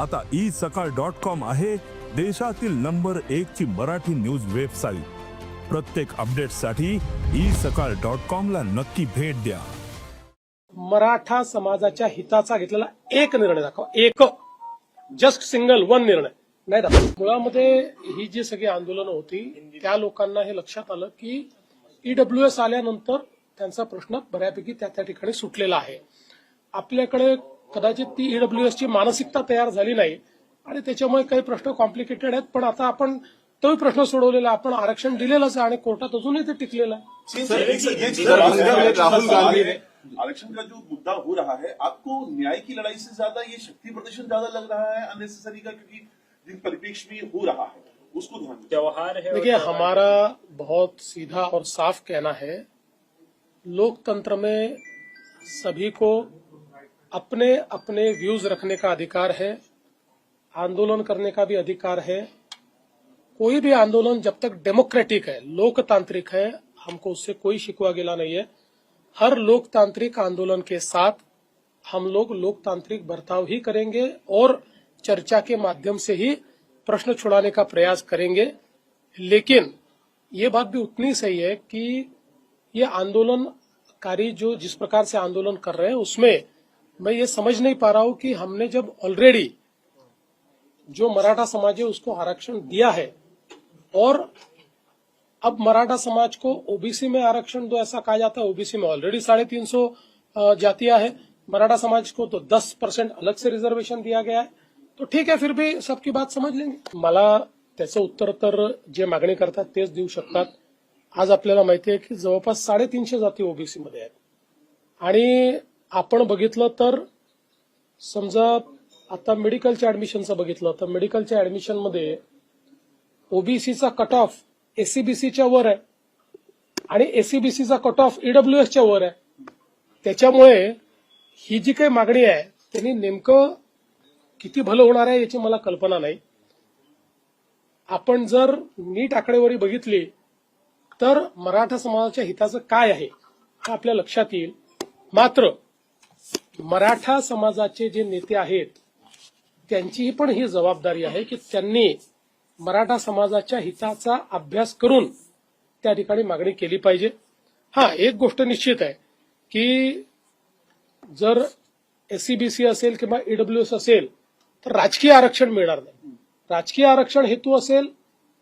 आता ई सकाळ dot com आहे देशातील नंबर एक ची मराठी न्यूज वेबसाईट. प्रत्येक अपडेटसाठी ई सकाळ डॉट कॉम ला नक्की भेट द्या. मराठा समाजाच्या हिताचा घेतलेला एक निर्णय दाखवा. एक. जस्ट सिंगल वन निर्णय. नाही दाखवा मुळामध्ये ही जी सगळी आंदोलनं होती त्या लोकांना हे लक्षात आलं की ईडब्ल्यू एस आल्यानंतर त्यांचा प्रश्न बऱ्यापैकी त्या त्या ठिकाणी सुटलेला आहे. आपल्याकडे कदाचित ती ईडब्ल्यू एसची मानसिकता तयार झाली नाही. आणि त्याच्यामुळे काही प्रश्न कॉम्प्लिकेटेड आहेत. पण आता आपण तोही प्रश्न सोडवलेला आहे. आपण आरक्षण दिलेलंच आहे आणि कोर्टात अजूनही ते टिकलेलं आहे. राहुल गांधी. ने आरक्षण का जो मुद्दा हो रहा है आपको न्याय की लड़ाई से ज़्यादा ये शक्ति प्रदर्शन ज़्यादा लग रहा है अननेसेसरी का? क्योंकि जिन परिप्रेक्ष्य में हो रहा है उसको ध्यान त्योहार है देखिए हमारा बहुत सीधा और साफ़ कहना है लोकतंत्र में सभी को अपने अपने व्यूज़ रखने का अधिकार है, आंदोलन करने का भी अधिकार है। कोई भी आंदोलन जब तक डेमोक्रेटिक है, लोकतांत्रिक है, हमको उससे कोई शिकवा गिला नहीं है। हर लोकतांत्रिक आंदोलन के साथ हम लोग लोकतांत्रिक बर्ताव ही करेंगे और चर्चा के माध्यम से ही प्रश्न छुड़ाने का प्रयास करेंगे। लेकिन ये बात भी उतनी सही है कि ये आंदोलनकारी जो जिस प्रकार से आंदोलन कर रहे हैं, उसमें मैं ये समझ नहीं पा रहा हूँ कि हमने जब ऑलरेडी जो मराठा समाज है उसको आरक्षण दिया है और अब मराठा समाज को ओबीसी में आरक्षण दो ऐसा कहा जाता है, ओबीसी में ऑलरेडी साढ़े तीन सौ जातियाँ है। मराठा समाज को तो दस परसेंट अलग से रिजर्वेशन दिया गया है। तो ठीक आहे फिर भी सबकी बात समज लेंगे। मला उत्तर तर जे मागणी करतात तेच आज आपल्याला माहिती आहे की जवळपास साडेतीनशे जाती ओबीसी मध्ये आहेत. आणि आपण बघितलं तर समजा आता मेडिकलच्या ऍडमिशनचं बघितलं तर मेडिकलच्या ऍडमिशनमध्ये ओबीसीचा कट ऑफ एसीबीसीच्या वर आहे आणि एसीबीसीचा कट ऑफ ईडब्ल्यू एसच्या वर आहे. त्याच्यामुळे ही जी काही मागणी आहे त्यांनी नेमकं किती भलं होणार आहे याची मला कल्पना नाही. आपण जर नीट आकडेवारी बघितली तर मराठा समाजाच्या हिताचं काय आहे हे आपल्या लक्षात येईल. मात्र मराठा समाजाचे जे नेते आहेत त्यांचीही पण ही जबाबदारी आहे की त्यांनी मराठा समाजाच्या हिताचा अभ्यास करून त्या ठिकाणी मागणी केली पाहिजे. हा एक गोष्ट निश्चित आहे की जर एससीबीसी असेल किंवा ईडब्ल्यूएस असेल तर राजकीय आरक्षण मिळणार नाही. राजकीय आरक्षण हेतू असेल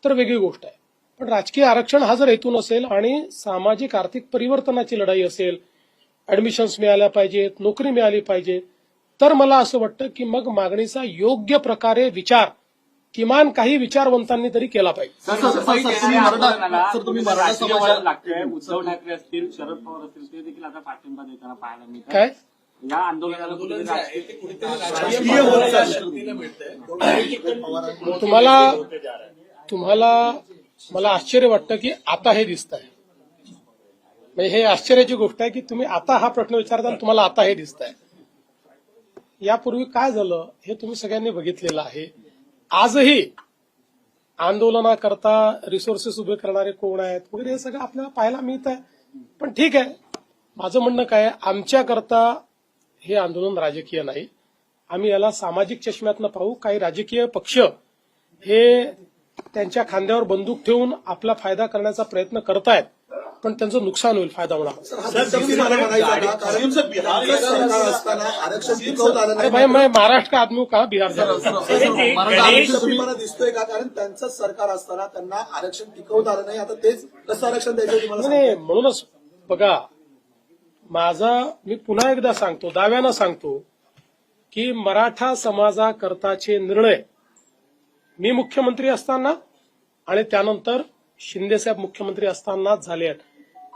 तर वेगळी गोष्ट आहे. पण राजकीय आरक्षण हा जर हेतू नसेल आणि सामाजिक आर्थिक परिवर्तनाची लढाई असेल ऍडमिशन्स मिळाल्या पाहिजेत नोकरी मिळाली पाहिजे. तर मला असं वाटतं की मग मागणीचा योग्य प्रकारे विचार किमान काही विचारवंतांनी तरी केला पाहिजे. उद्धव ठाकरे असतील शरद पवार असतील ते देखील आता पाठिंबा देताना पाहायला मिळतात. काय? या आंदोलनाला. तुम्हाला तुम्हाला मला आश्चर्य वाटतं की आता हे दिसत आहे म्हणजे हे आश्चर्याची गोष्ट आहे की तुम्ही आता हा प्रश्न विचारता तुम्हाला आता हे दिसत आहे यापूर्वी काय झालं हे तुम्ही सगळ्यांनी बघितलेलं आहे. आजही आंदोलनाकरता रिसोर्सेस उभे करणारे कोण आहेत? वगैरे हे सगळं आपल्याला पाहायला मिळत आहे पण ठीक आहे. माझं म्हणणं काय आमच्याकरता हे आंदोलन राजकीय नाही. आम्ही याला सामाजिक चष्म्यातनं पाहू. काही राजकीय पक्ष हे त्यांच्या खांद्यावर बंदूक ठेवून आपला फायदा करण्याचा प्रयत्न करतायत. पण त्यांचं नुकसान होईल फायदा होणार. का? मैं महाराष्ट्र का आदमी हूं कहा बिहार दिसतोय का? कारण त्यांचं सरकार असताना त्यांना आरक्षण टिकवता आलं नाही. आता तेच कसं आरक्षण द्यायचं तुम्हाला नाही? म्हणूनच बघा माझा मी पुन्हा एकदा सांगतो दाव्यानं सांगतो की मराठा समाजाकरताचे निर्णय मी मुख्यमंत्री असताना आणि त्यानंतर शिंदेसाहेब मुख्यमंत्री असतानाच झाले आहेत.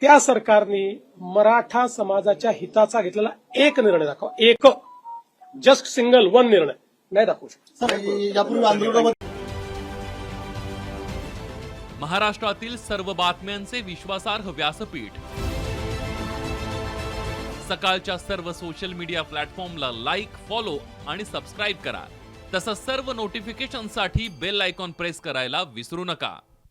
त्या सरकारने मराठा समाजाच्या हिताचा घेतलेला एक निर्णय दाखवा. एक. जस्ट सिंगल वन निर्णय. नाही दाखवू शकत. महाराष्ट्रातील सर्व बातम्यांचे विश्वासार्ह व्यासपीठ. सकाळच्या सर्व सोशल मीडिया प्लॅटफॉर्मला लाईक फॉलो आणि सबस्क्राईब करा. तसंच सर्व नोटिफिकेशनसाठी बेल आयकॉन प्रेस करायला विसरू नका.